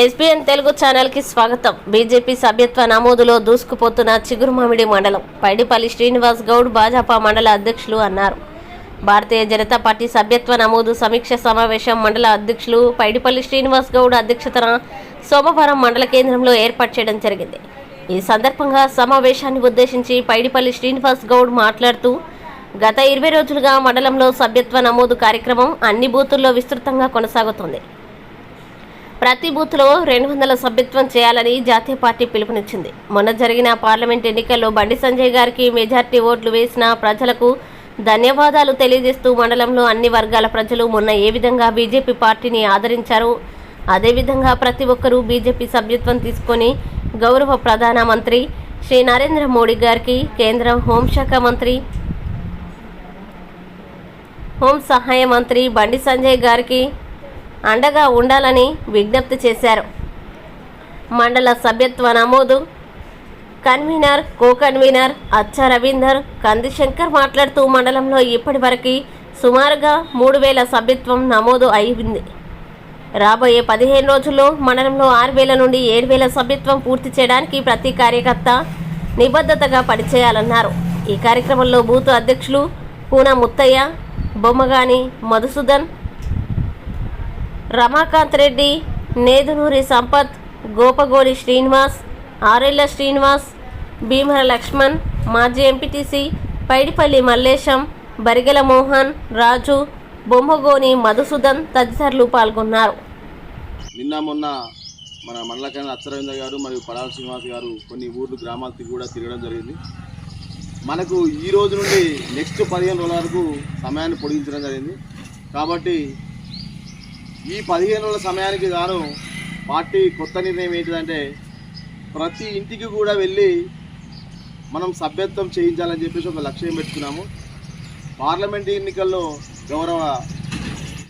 SBN Telugu ఛానల్కి స్వాగతం. BJP సభ్యత్వ నమోదులో దూసుకుపోతున్న చిగురుమామిడి మండలం పైడిపల్లి శ్రీనివాస్ గౌడ్ భాజపా మండల అధ్యక్షులు అన్నారు. భారతీయ జనతా పార్టీ సభ్యత్వ నమోదు సమీక్ష సమావేశం మండల అధ్యక్షులు పైడిపల్లి శ్రీనివాస్ గౌడ్ అధ్యక్షతన సోమవారం మండల కేంద్రంలో ఏర్పాటు చేయడం జరిగింది. ఈ సందర్భంగా సమావేశాన్ని ఉద్దేశించి పైడిపల్లి శ్రీనివాస్ గౌడ్ మాట్లాడుతూ గత ఇరవై రోజులుగా మండలంలో సభ్యత్వ నమోదు కార్యక్రమం అన్ని బూతుల్లో విస్తృతంగా కొనసాగుతుంది. ప్రతి బూత్లో రెండు వందల సభ్యత్వం చేయాలని జాతీయ పార్టీ పిలుపునిచ్చింది. మొన్న జరిగిన పార్లమెంట్ ఎన్నికల్లో బండి సంజయ్ గారికి మెజార్టీ ఓట్లు వేసిన ప్రజలకు ధన్యవాదాలు తెలియజేస్తూ మండలంలో అన్ని వర్గాల ప్రజలు మొన్న ఏ విధంగా బీజేపీ పార్టీని ఆదరించారు అదేవిధంగా ప్రతి ఒక్కరూ బీజేపీ సభ్యత్వం తీసుకొని గౌరవ ప్రధానమంత్రి శ్రీ నరేంద్ర మోడీ గారికి కేంద్ర హోంశాఖ మంత్రి హోం సహాయ మంత్రి బండి సంజయ్ గారికి అండగా ఉండాలని విజ్ఞప్తి చేశారు. మండల సభ్యత్వ నమోదు. కన్వీనర్ కో కన్వీనర్ అచ్చ రవీందర్ కందిశంకర్ మాట్లాడుతూ మండలంలో ఇప్పటివరకు సుమారుగా మూడు వేల సభ్యత్వం నమోదు అయింది. రాబోయే పదిహేను రోజుల్లో మండలంలో ఆరు వేల నుండి ఏడు వేల సభ్యత్వం పూర్తి చేయడానికి ప్రతి కార్యకర్త నిబద్ధతగా పనిచేయాలన్నారు. ఈ కార్యక్రమంలో బూత్ అధ్యక్షులు పూన ముత్తయ్య బొమ్మగాని మధుసూదన్ రమాకాంత్ రెడ్డి నేదునూరి సంపత్ గోపగోడి శ్రీనివాస్ ఆరెళ్ళ శ్రీనివాస్ భీమర లక్ష్మణ్ మాజీ ఎంపీటీసీ పైడిపల్లి మల్లేశం బరిగెల మోహన్ రాజు బొమ్మగోని మధుసూదన్ తదితరులు పాల్గొన్నారు. నిన్న మొన్న మన మండలకైన అచ్చరవింద గారు మరియు పడాల శ్రీనివాస్ గారు కొన్ని ఊర్లు గ్రామాలకి కూడా తిరగడం జరిగింది. మనకు ఈ రోజు నుండి నెక్స్ట్ పదిహేను రోజుల వరకు సమయాన్ని పొడిగించడం జరిగింది. కాబట్టి ఈ పదిహేను రోజుల సమయానికి గాను పార్టీ కొత్త నిర్ణయం ఏంటిదంటే ప్రతి ఇంటికి కూడా వెళ్ళి మనం సభ్యత్వం చేయించాలని చెప్పేసి ఒక లక్ష్యం పెట్టుకున్నాము. పార్లమెంట్ ఎన్నికల్లో గౌరవ